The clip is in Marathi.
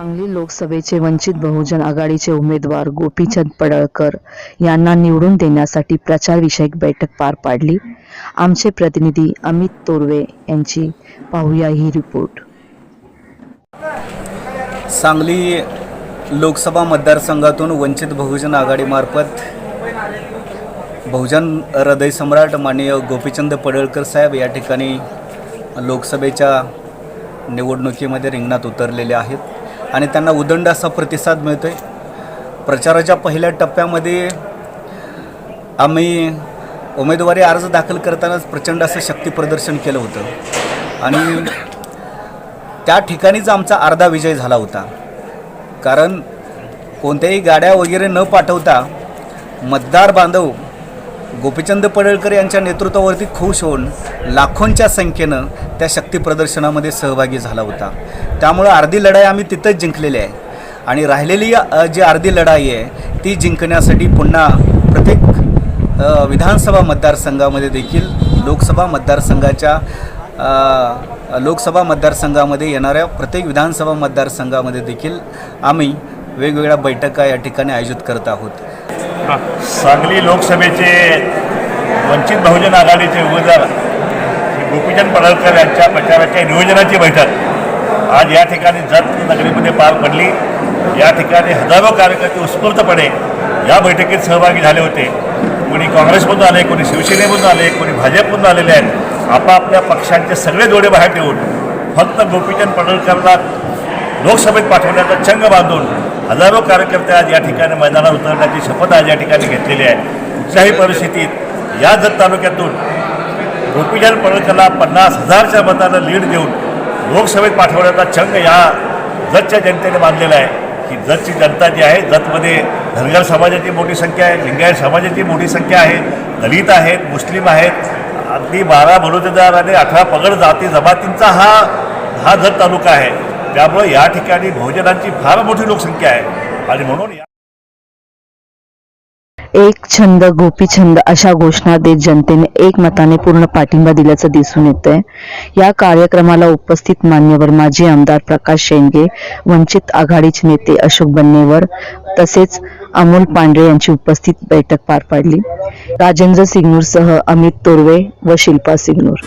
सांगली लोकसभेचे वंचित बहुजन आघाडीचे उमेदवार गोपीचंद पडळकर यांना निवडून देण्यासाठी प्रचारविषयक बैठक पार पाडली. आमचे प्रतिनिधी अमित तोरवे यांची पाहूया ही रिपोर्ट. सांगली लोकसभा मतदारसंघातून वंचित बहुजन आघाडीमार्फत बहुजन हृदय सम्राट माननीय गोपीचंद पडळकर साहेब या ठिकाणी लोकसभेच्या निवडणुकीमध्ये रिंगणात उतरलेले आहेत. आणि त्यांना उदंड असा प्रतिसाद मिळतो आहे प्रचाराच्या पहिल्या टप्प्यामध्ये आम्ही उमेदवारी अर्ज दाखल करतानाच प्रचंड असं शक्तीप्रदर्शन केलं होतं. आणि त्या ठिकाणीच आमचा अर्धा विजय झाला होता. कारण कोणत्याही गाड्या वगैरे न पाठवता मतदार बांधव गोपीचंद पडळकर यांच्या नेतृत्वावरती खुश होऊन लाखोंच्या संख्येनं त्या शक्तीप्रदर्शनामध्ये सहभागी झाला होता. त्यामुळं अर्धी लढाई आम्ही तिथंच जिंकलेली आहे. आणि राहिलेली जी अर्धी लढाई आहे ती जिंकण्यासाठी पुन्हा प्रत्येक विधानसभा मतदारसंघामध्ये देखील लोकसभा मतदारसंघाच्या लोकसभा मतदारसंघामध्ये येणाऱ्या प्रत्येक विधानसभा मतदारसंघामध्ये देखील आम्ही वेगवेगळ्या बैठका या ठिकाणी आयोजित करत आहोत. सांगली लोकसभेचे वंचित बहुजन आघाडीचे उमेदवार गोपीचंद पडळकर यांच्या प्रचाराच्या नियोजनाची बैठक. आज या ठिकाणी जत नगरीमध्ये पार पडली. या ठिकाणी हजारो कार्यकर्ते उत्स्फूर्तपणे या बैठकीत सहभागी झाले होते. कोणी काँग्रेसमधून आले कोणी शिवसेनेमधून आले कोणी भाजपमधून आलेले आहेत. आपापल्या पक्षांचे सगळे जोडे बाहेर ठेवून फक्त गोपीचंद पडळकरला लोकसभेत पाठवण्याचा चंग बांधून हजारो कार्यकर्ते आज या ठिकाणी मैदानात उतरण्याची शपथ आज या ठिकाणी घेतलेली आहे. कुठल्याही परिस्थितीत या जत तालुक्यातून गोपीचंद पडळकरला पन्नास हजारच्या मतानं लीड देऊन लोकसभेत पाठवण्याचा चंग या जतच्या जनतेने बांधलेला आहे. की जतची जनता जी आहे जतमध्ये धनगर समाजाची मोठी संख्या आहे लिंगायत समाजाची मोठी संख्या आहे दलित आहेत मुस्लिम आहेत. अगदी बारा बलुतेदार आणि अठरा पगड जाती जमातींचा हा हा जत तालुका आहे. त्यामुळे या ठिकाणी बहुजनांची फार मोठी लोकसंख्या आहे. आणि म्हणून एक छंद गोपीछंद अशा घोषणा देत जनतेने एकमताने पूर्ण पाठिंबा दिल्याचं दिसून येतंय. या कार्यक्रमाला उपस्थित मान्यवर माजी आमदार प्रकाश शेंडगे वंचित आघाडीचे नेते अशोक बन्नेवर तसेच अमोल पांढरे यांची उपस्थित बैठक पार पाडली. राजेंद्र सिग्नूरसह अमित तोरवे व शिल्पा सिग्नूर.